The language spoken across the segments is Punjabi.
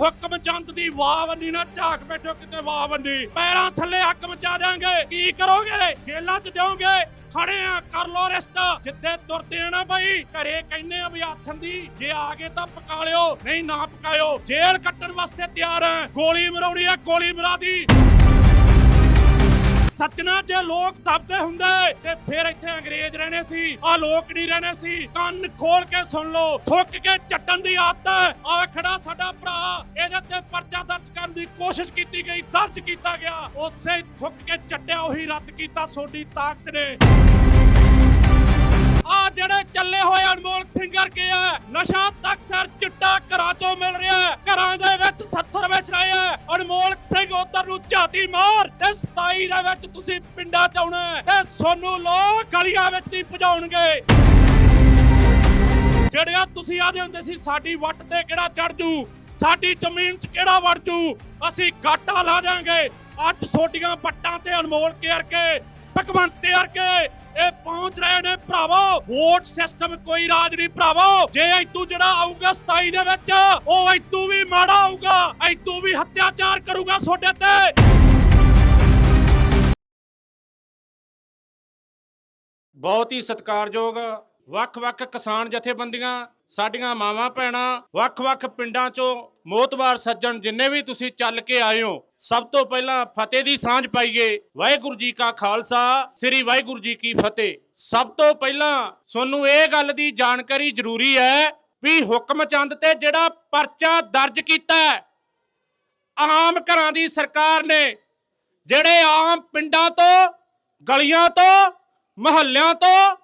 ਹੁਕਮ ਚੰਦ ਦੀ ਵਾਹ ਵੰਡੀ ਨਾ ਝਾਕ ਬੈਠੋ ਕਿਤੇ ਵਾਹ ਵੰਡੀ ਪੈਰਾਂ ਥੱਲੇ ਅੱਗ ਮਚਾ ਦਿਆਂਗੇ। ਕੀ ਕਰੋਗੇ? ਜੇਲਾਂ 'ਚ ਦਿਓਗੇ? ਖੜੇ ਆ, ਕਰ ਲੋ ਰਿਸਤਾ। ਜਿੱਦੇ ਤੁਰਦੇ ਆ ਨਾ ਬਾਈ, ਘਰੇ ਕਹਿੰਨੇ ਆ ਵੀ ਆਥਣ ਦੀ, ਜੇ ਆ ਗਏ ਤਾਂ ਪਕਾ ਲਿਓ, ਨਹੀਂ ਨਾ ਪਕਾਇਓ। ਜੇਲ੍ਹ ਕੱਟਣ ਵਾਸਤੇ ਤਿਆਰ ਆ। ਗੋਲੀ ਮਰਾਉਣੀ ਆ ਗੋਲੀ ਮਰਾ ਦੀ। ਸੱਜਣਾ ਜੇ ਲੋਕ ਦਬਦੇ ਹੁੰਦੇ ਤੇ ਫਿਰ ਇੱਥੇ ਅੰਗਰੇਜ਼ ਰਹਿਣੇ ਸੀ, ਆ ਲੋਕ ਨਹੀਂ ਰਹਿਣੇ ਸੀ। ਕੰਨ ਖੋਲ ਕੇ ਸੁਣ ਲਓ, ਥੁੱਕ ਕੇ ਚੱਟਣ ਦੀ ਆਦਤ ਹੈ। ਆ ਖੜਾ ਸਾਡਾ ਭਰਾ, ਇਹਦੇ ਤੇ ਪਰਚਾ ਦਰਜ ਕਰਨ ਦੀ ਕੋਸ਼ਿਸ਼ ਕੀਤੀ ਗਈ, ਦਰਜ ਕੀਤਾ ਗਿਆ। ਉਸੇ ਥੁੱਕ ਕੇ ਚੱਟਿਆ, ਉਹੀ ਰੱਦ ਕੀਤਾ ਸੋਡੀ ਤਾਕਤ ਨੇ। ਆ ਜਿਹੜੇ ਚੱਲੇ ਹੋਏ ਅਨਮੋਲ ਸਿੰਘ ਵਰਗੇ ਆ? ਨਸ਼ਾ ਤੱਕ ਸਰ ਚਿੱਟਾ ਘਰਾਂ ਚੋਂ ਮਿਲ ਰਿਹਾ ਹੈ। ਘਰਾਂ ਦੇ ਵਿੱਚ 70 ਵਿੱਚ ਰਹੇ ਆ। ਅਨਮੋਲ ਸਿੰਘ ਉਧਰ ਨੂੰ ਝਾਤੀ ਮਾਰ ਤੇ 27 ਦੇ ਵਿੱਚ ਤੁਸੀਂ ਪਿੰਡਾਂ ਚ ਆਉਣਾ ਹੈ ਤੇ ਸੋਨੂੰ ਲੋਕ ਗਲੀਆਂ ਵਿੱਚ ਦੀ ਭਜਾਉਣਗੇ। ਜਿਹੜਿਆ ਤੁਸੀਂ ਆਦੇ ਹੁੰਦੇ ਸੀ, ਸਾਡੀ ਵੱਟ ਤੇ ਕਿਹੜਾ ਚੜ ਜੂ? ਸਾਡੀ ਜ਼ਮੀਨ 'ਚ ਕਿਹੜਾ ਵੜ ਜੂ? ਅਸੀਂ ਗਾਟਾ ਲਾ ਜਾਾਂਗੇ ਅੱਜ ਛੋਟੀਆਂ ਪੱਟਾਂ ਤੇ ਅਨਮੋਲ ਕੇਰ ਕੇ, ਭਗਵੰਤ ਕੇਰ ਕੇ ਇਹ ਪਹੁੰਚ ਰਹੇ ਨੇ ਭਰਾਵੋ। ਵੋਟ ਸਿਸਟਮ ਕੋਈ ਰਾਜ ਨਹੀਂ ਭਰਾਵੋ। ਜੇ ਇਤੂ ਜਿਹੜਾ ਆਊਗਾ 27 ਦੇ ਵਿੱਚ, ਉਹ ਇਤੂ ਵੀ ਮਾੜਾ ਆਊਗਾ। ਇਤੂ ਵੀ ਹੱਤਿਆਚਾਰ ਕਰੂਗਾ ਤੁਹਾਡੇ ਤੇ। ਬਹੁਤ ਹੀ ਸਤਿਕਾਰਯੋਗ ਵੱਖ-ਵੱਖ ਕਿਸਾਨ ਜਥੇਬੰਦੀਆਂ, ਸਾਡੀਆਂ ਮਾਵਾਂ ਭੈਣਾਂ, ਵੱਖ-ਵੱਖ ਪਿੰਡਾਂ ਚੋਂ ਮੋਤਬਾਰ ਸੱਜਣ ਜਿੰਨੇ ਵੀ ਤੁਸੀਂ ਚੱਲ ਕੇ ਆਏ ਹੋ, ਸਭ ਤੋਂ ਪਹਿਲਾਂ ਫਤਿਹ ਦੀ ਸਾਂਝ ਪਾਈਏ। ਵਾਹਿਗੁਰੂ ਜੀ ਕਾ ਖਾਲਸਾ, ਸ੍ਰੀ ਵਾਹਿਗੁਰੂ ਜੀ ਕੀ ਫਤਿਹ। ਸਭ ਤੋਂ ਪਹਿਲਾਂ ਤੁਹਾਨੂੰ ਇਹ ਗੱਲ ਦੀ ਜਾਣਕਾਰੀ ਜ਼ਰੂਰੀ ਹੈ ਵੀ ਹੁਕਮ ਚੰਦ ਤੇ ਜਿਹੜਾ ਪਰਚਾ ਦਰਜ ਕੀਤਾ ਹੈ, ਆਮ ਘਰਾਂ ਦੀ ਸਰਕਾਰ ਨੇ, ਜਿਹੜੇ ਆਮ ਪਿੰਡਾਂ ਤੋਂ, ਗਲੀਆਂ ਤੋਂ, ਮਹੱਲਿਆਂ ਤੋਂ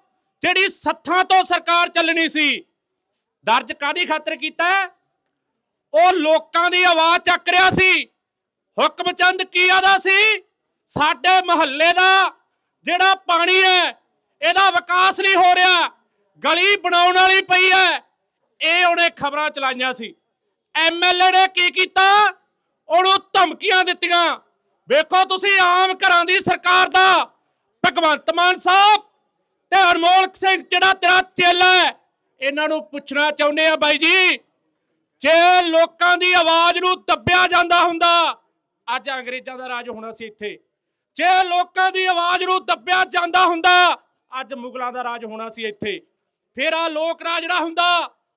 ਜਿਹੜੀ ਸੱਥਾਂ ਤੋਂ ਸਰਕਾਰ ਚੱਲਣੀ ਸੀ। ਦਰਜ ਕਾਦੀ ਖਾਤਰ ਕੀਤਾ ਉਹ ਲੋਕਾਂ ਦੀ ਆਵਾਜ਼ ਚੱਕ ਰਿਹਾ ਸੀ। ਹੁਕਮ ਚੰਦ ਕੀ ਆਦਾ ਸੀ? ਸਾਡੇ ਮਹੱਲੇ ਦਾ ਜਿਹੜਾ ਪਾਣੀ ਹੈ, ਇਹਦਾ ਵਿਕਾਸ ਨਹੀਂ ਹੋ ਰਿਹਾ। ਗਲੀ ਬਣਾਉਣ ਵਾਲੀ ਪਈ ਹੈ। ਇਹ ਉਹਨੇ ਖਬਰਾਂ ਚਲਾਈਆਂ ਸੀ। ਐਮਐਲਏ ਨੇ ਕੀ ਕੀਤਾ? ਉਹਨੂੰ ਧਮਕੀਆਂ ਦਿੱਤੀਆਂ। ਵੇਖੋ ਤੁਸੀਂ ਆਮ ਘਰਾਂ ਦੀ ਸਰਕਾਰ ਦਾ ਭਗਵੰਤ ਮਾਨ ਸਾਹਿਬ। ਤੇ ਅਨਮੋਲ ਸਿੰਘ ਜਿਹੜਾ ਤੇਰਾ ਚੇਲਾ ਹੈ, ਇਹਨਾਂ ਨੂੰ ਪੁੱਛਣਾ ਚਾਹੁੰਦੇ ਆ ਬਾਈ ਜੀ, ਜੇ ਲੋਕਾਂ ਦੀ ਆਵਾਜ਼ ਨੂੰ ਦੱਬਿਆ ਜਾਂਦਾ ਹੁੰਦਾ, ਅੱਜ ਅੰਗਰੇਜ਼ਾਂ ਦਾ ਰਾਜ ਹੋਣਾ ਸੀ ਇੱਥੇ, ਜੇ ਲੋਕਾਂ ਦੀ ਆਵਾਜ਼ ਨੂੰ ਦੱਬਿਆ ਜਾਂਦਾ ਹੁੰਦਾ, ਅੱਜ ਮੁਗਲਾਂ ਦਾ ਰਾਜ ਹੋਣਾ ਸੀ ਇੱਥੇ, ਫਿਰ ਆ ਲੋਕ ਰਾਜ ਜਿਹੜਾ ਹੁੰਦਾ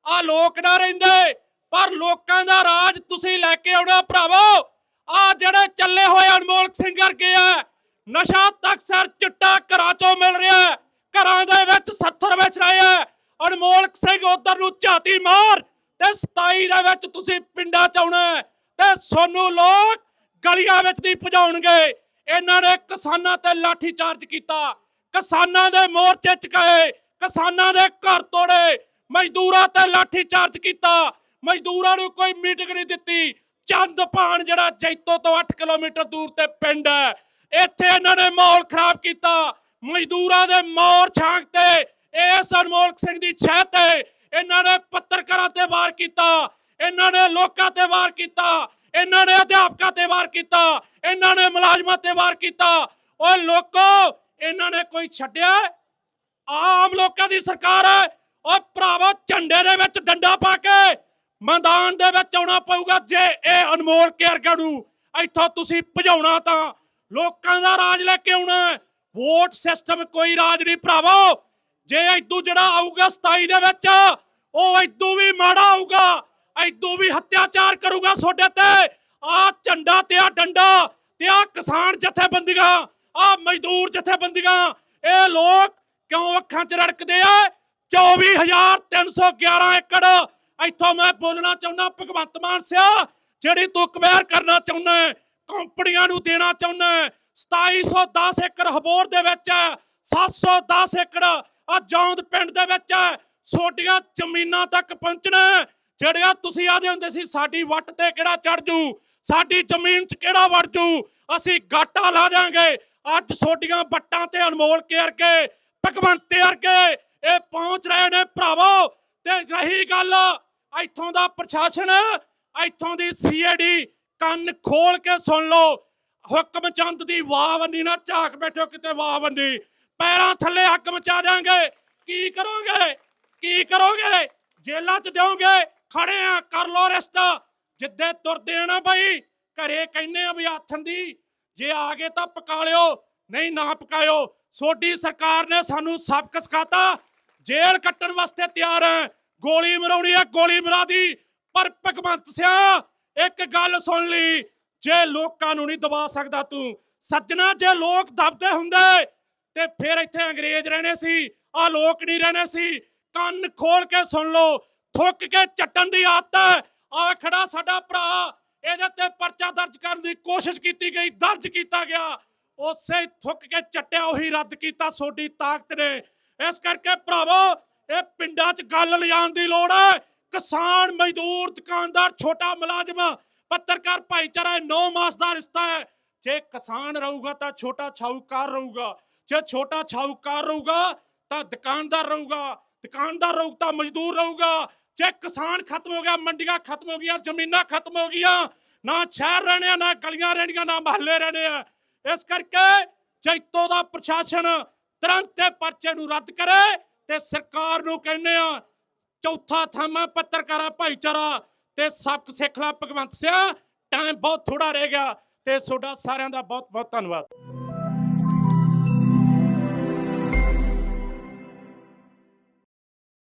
ਆ ਲੋਕ ਨਾ ਰਹਿੰਦੇ, ਪਰ ਲੋਕਾਂ ਦਾ ਰਾਜ ਤੁਸੀਂ ਲੈ ਕੇ ਆਉਣਾ ਭਰਾਵੋ ਆ ਜਿਹੜੇ ਚੱਲੇ ਹੋਏ ਅਨਮੋਲ ਸਿੰਘ ਵਰਗੇ ਆ, ਨਸ਼ਾ ਤਕਸਰ ਚਿੱਟਾ ਘਰਾਂ ਚੋਂ ਮਿਲ ਰਿਹਾ ਹੈ। ਘਰਾਂ ਦੇ ਵਿੱਚ 70 ਵਿੱਚ ਰਹੇ ਆ। ਅਨਮੋਲ ਸਿੰਘ ਉਧਰ ਨੂੰ ਝਾਤੀ ਮਾਰ ਤੇ 27 ਦੇ ਵਿੱਚ ਤੁਸੀਂ ਪਿੰਡਾਂ ਚ ਆਉਣਾ ਤੇ ਸੋਨੂੰ ਲੋਕ ਗਲੀਆਂ ਵਿੱਚ ਦੀ ਭਜਾਉਣਗੇ। ਇਹਨਾਂ ਨੇ ਕਿਸਾਨਾਂ ਤੇ ਲਾਠੀ ਚਾਰਜ ਕੀਤਾ। ਕਿਸਾਨਾਂ ਦੇ ਮੋਰਚੇ ਚੁਕਾਏ ਕਿਸਾਨਾਂ ਦੇ ਘਰ ਤੋੜੇ, ਮਜ਼ਦੂਰਾਂ ਤੇ ਲਾਠੀ ਚਾਰਜ ਕੀਤਾ। ਮਜ਼ਦੂਰਾਂ ਨੂੰ ਕੋਈ ਮੀਟਿੰਗ ਨਹੀਂ ਦਿੱਤੀ। ਚੰਦ ਭਾਣ ਜਿਹੜਾ ਜੈਤੋ ਤੋਂ 8 ਕਿਲੋਮੀਟਰ ਦੂਰ ਤੇ ਪਿੰਡ ਹੈ। ਇੱਥੇ ਇਹਨਾਂ ਨੇ ਮਾਹੌਲ ਖਰਾਬ ਕੀਤਾ। ਮਜ਼ਦੂਰਾਂ ਦੇ ਮੋਰ ਛਾਂਗ ਤੇ ਇਸ ਅਨਮੋਲ ਸਿੰਘ ਦੀ ਛੱਤ ਤੇ, ਇਹਨਾਂ ਨੇ ਪੱਤਰਕਾਰਾਂ ਤੇ ਵਾਰ ਕੀਤਾ, ਇਹਨਾਂ ਨੇ ਲੋਕਾਂ ਤੇ ਵਾਰ ਕੀਤਾ, ਇਹਨਾਂ ਨੇ ਅਧਿਆਪਕਾਂ ਤੇ ਵਾਰ ਕੀਤਾ, ਇਹਨਾਂ ਨੇ ਮੁਲਾਜ਼ਮਾਂ ਤੇ ਵਾਰ ਕੀਤਾ। ਓਏ ਲੋਕੋ, ਇਹਨਾਂ ਨੇ ਕੋਈ ਛੱਡਿਆ? ਆਮ ਲੋਕਾਂ ਦੀ ਸਰਕਾਰ ਹੈ। ਓਏ ਭਰਾਵੋ, ਝੰਡੇ ਦੇ ਵਿੱਚ ਡੰਡਾ ਪਾ ਕੇ ਮੈਦਾਨ ਦੇ ਵਿੱਚ ਆਉਣਾ ਪਊਗਾ ਜੇ ਇਹ ਅਨਮੋਲ ਕੇਰਗਾ ਨੂੰ ਇੱਥੋਂ ਤੁਸੀਂ ਭਜਾਉਣਾ ਤਾਂ ਲੋਕਾਂ ਦਾ ਰਾਜ ਲੈ ਕੇ ਆਉਣਾ ਵੋਟ ਸਿਸਟਮ ਕੋਈ ਰਾਜ ਨਹੀਂ ਭਰਾਵੋ। ਜੇ ਇਦੋਂ ਜਿਹੜਾ ਆਊਗਾ 27 ਦੇ ਵਿੱਚ, ਉਹ ਇਦੋਂ ਵੀ ਮਾੜਾ ਆਊਗਾ ਇਦੋਂ ਵੀ ਹੱਤਿਆਚਾਰ ਕਰੂਗਾ ਤੁਹਾਡੇ ਤੇ। ਆ ਝੰਡਾ ਤੇ ਆ ਡੰਡਾ ਤੇ ਆ ਕਿਸਾਨ ਜਥੇਬੰਦੀਆਂ ਆ ਮਜ਼ਦੂਰ ਜਥੇਬੰਦੀਆਂ, ਇਹ ਲੋਕ ਕਿਉਂ ਅੱਖਾਂ 'ਚ ਰੜਕਦੇ ਆ? 24311 ਏਕੜ। ਇੱਥੋਂ ਮੈਂ ਬੋਲਣਾ ਚਾਹੁੰਦਾ, ਭਗਵੰਤ ਮਾਨ ਸਿਆ, ਜਿਹੜੀ ਤੂੰ ਕਮੈਰ ਕਰਨਾ ਚਾਹੁੰਦਾ ਕੰਪਨੀਆਂ ਨੂੰ ਦੇਣਾ ਚਾਹੁੰਦਾ 2710 ਏਕੜ ਹਬੋਰ ਦੇ ਵਿੱਚ ਹੈ 710 ਏਕੜ ਆ ਜੌਂਦ ਪਿੰਡ ਦੇ ਵਿੱਚ ਹੈ ਛੋਟੀਆਂ ਜ਼ਮੀਨਾਂ ਤੱਕ ਪਹੁੰਚਣਾ ਹੈ। ਜਿਹੜਿਆ ਤੁਸੀਂ ਆਦੇ ਹੁੰਦੇ ਸੀ, ਸਾਡੀ ਵੱਟ ਤੇ ਕਿਹੜਾ ਚੜ ਜੂ? ਸਾਡੀ ਜ਼ਮੀਨ 'ਚ ਕਿਹੜਾ ਵੜ ਜੂ? ਅਸੀਂ ਗਾਟਾ ਲਾ ਜਾਾਂਗੇ ਅੱਜ ਛੋਟੀਆਂ ਵੱਟਾਂ ਤੇ ਅਨਮੋਲ ਕੇਰ ਕੇ, ਭਗਵੰਤ ਵਰਗੇ ਇਹ ਪਹੁੰਚ ਰਹੇ ਨੇ ਭਰਾਵੋ। ਤੇ ਰਹੀ ਗੱਲ, ਇੱਥੋਂ ਦਾ ਪ੍ਰਸ਼ਾਸਨ, ਇੱਥੋਂ ਦੀ ਸੀਆਈਡੀ ਕੰਨ ਖੋਲ ਕੇ ਸੁਣ ਲਓ। ਹੁਕਮ ਚੰਦ ਦੀ ਵਾਹ ਵੰਡੀ ਨਾ ਝਾਕ ਬੈਠੋ ਕਿਤੇ ਵਾਹ ਵੰਡੀ ਪੈਰਾਂ ਥੱਲੇ ਹੱਕ ਮਚਾ ਦਿਆਂਗੇ। ਕੀ ਕਰੋਗੇ? ਕੀ ਕਰੋਗੇ? ਜੇਲਾਂ 'ਚ ਦਿਓਗੇ? ਖੜੇ ਆ, ਕਰ ਲੋ ਰਿਸਕ ਜਿੱਦੇ ਤੁਰਦੇ ਆ ਨਾ ਬਾਈ, ਘਰੇ ਕਹਿੰਨੇ ਆ ਵੀ ਆਥਣ ਦੀ, ਜੇ ਆ ਗਏ ਤਾਂ ਪਕਾ ਲਿਓ, ਨਹੀਂ ਨਾ ਪਕਾਇਓ। ਸੋਡੀ ਸਰਕਾਰ ਨੇ ਸਾਨੂੰ ਸਬਕ ਸਿਖਾਤਾ। ਜੇਲ੍ਹ ਕੱਟਣ ਵਾਸਤੇ ਤਿਆਰ ਹੈ ਗੋਲੀ ਮਰਾਉਣੀ ਹੈ ਗੋਲੀ ਮਰਾ ਦੀ। ਪਰ ਭਗਵੰਤ ਸਿਆ, ਇੱਕ ਗੱਲ ਸੁਣ ਲਈ। ਜੇ ਲੋਕਾਂ ਨੂੰ ਨਹੀਂ ਦਬਾ ਸਕਦਾ ਤੂੰ, ਸੱਜਣਾ ਜੇ ਲੋਕ ਦਬਦੇ ਹੁੰਦੇ, ਤੇ ਫਿਰ ਇੱਥੇ ਅੰਗਰੇਜ਼ ਰਹਿਣੇ ਸੀ ਆ ਲੋਕ ਨਹੀਂ ਰਹਿਣੇ ਸੀ। ਕੰਨ ਖੋਲ ਕੇ ਸੁਣ ਲਓ, ਥੁੱਕ ਕੇ ਚੱਟਣ ਦੀ ਆਦਤ ਹੈ। ਆ ਖੜਾ ਸਾਡਾ ਭਰਾ, ਇਹਦੇ ਤੇ ਪਰਚਾ ਦਰਜ ਕਰਨ ਦੀ ਕੋਸ਼ਿਸ਼ ਕੀਤੀ ਗਈ, ਦਰਜ ਕੀਤਾ ਗਿਆ। ਉਸੇ ਥੁੱਕ ਕੇ ਚੱਟਿਆ ਉਹੀ ਰੱਦ ਕੀਤਾ ਸੋਡੀ ਤਾਕਤ ਨੇ। ਇਸ ਕਰਕੇ ਭਰਾਵੋ, ਇਹ ਪਿੰਡਾਂ 'ਚ ਗੱਲ ਲਿਜਾਣ ਦੀ ਲੋੜ ਹੈ। ਕਿਸਾਨ, ਮਜ਼ਦੂਰ, ਦੁਕਾਨਦਾਰ, ਛੋਟਾ ਮੁਲਾਜ਼ਮ ਪੱਤਰਕਾਰ ਭਾਈਚਾਰਾ ਇਹ ਨੌ ਮਾਸ ਦਾ ਰਿਸ਼ਤਾ ਹੈ ਜੇ ਕਿਸਾਨ ਰਹੂਗਾ ਤਾਂ ਛੋਟਾ ਛਾਊਕਾਰ ਰਹੂਗਾ ਜੇ ਛੋਟਾ ਛਾਊਕਾਰ ਰਹੂਗਾ ਤਾਂ ਦੁਕਾਨਦਾਰ ਰਹੂਗਾ ਦੁਕਾਨਦਾਰ ਰਹੂ ਤਾਂ ਮਜ਼ਦੂਰ ਰਹੂਗਾ ਜੇ ਕਿਸਾਨ ਖਤਮ ਹੋ ਗਿਆ ਮੰਡੀਆਂ ਖਤਮ ਹੋ ਗਈਆਂ ਜ਼ਮੀਨਾਂ ਖਤਮ ਹੋ ਗਈਆਂ ਨਾ ਸ਼ਹਿਰ ਰਹਿਣੇ ਆ ਨਾ ਗਲੀਆਂ ਰਹਿਣੀਆਂ ਨਾ ਮਹੱਲੇ ਰਹਿਣੇ ਆ ਇਸ ਕਰਕੇ ਜੈਤੋ ਦਾ ਪ੍ਰਸ਼ਾਸਨ ਤੁਰੰਤ ਇਹ ਪਰਚੇ ਨੂੰ ਰੱਦ ਕਰੇ ਤੇ ਸਰਕਾਰ ਨੂੰ ਕਹਿੰਦੇ ਆ ਚੌਥਾ ਥਾਮਾ ਪੱਤਰਕਾਰਾ ਭਾਈਚਾਰਾ ਤੇ ਸਬਕ ਸਿੱਖ ਲਾ, ਭਗਵੰਤ ਸਿਆ ਟਾਈਮ ਬਹੁਤ ਥੋੜਾ ਰਹਿ ਗਿਆ ਤੇ ਤੁਹਾਡਾ ਸਾਰਿਆਂ ਦਾ ਬਹੁਤ ਬਹੁਤ ਧੰਨਵਾਦ।